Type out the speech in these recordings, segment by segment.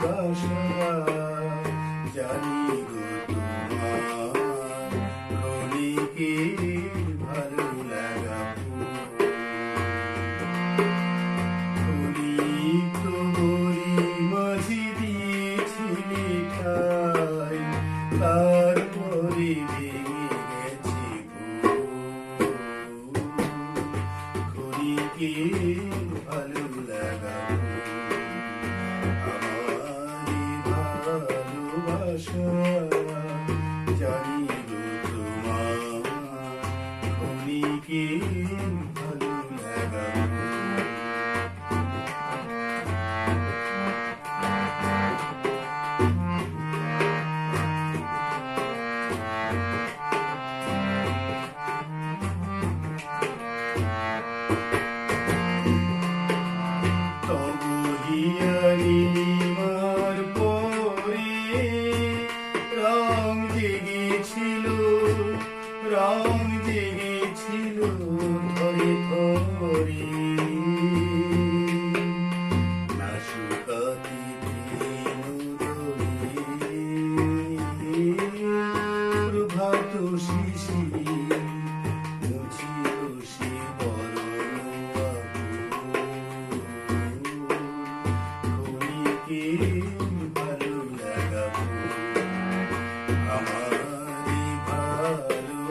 ভালোবাসা জানি গো তোমার ক্ষণিকের ভালো লাগা ক্ষণিক তোরই মাঝে দিয়েছিলি ঠাই? তারপরে ভেঙে গেছে ক্ষণিকের ভালোবাসা জানি গো তোমার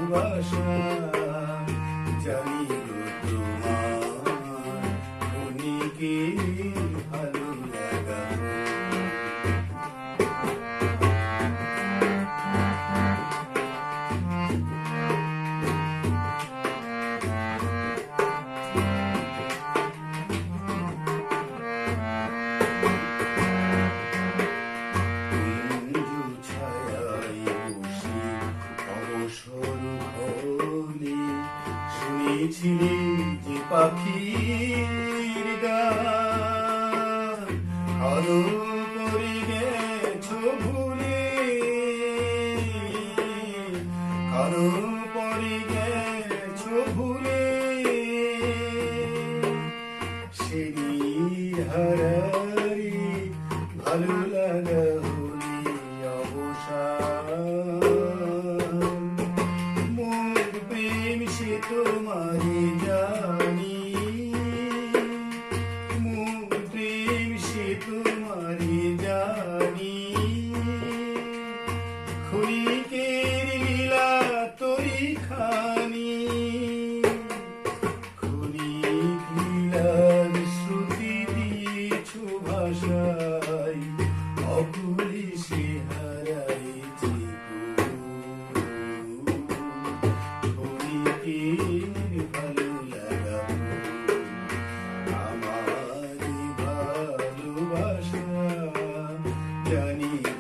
ভালোবাসা জানি তোমার শুনেছিলি যে পাখির গান আরও করে গেছো ভুলে আরও পরে জানি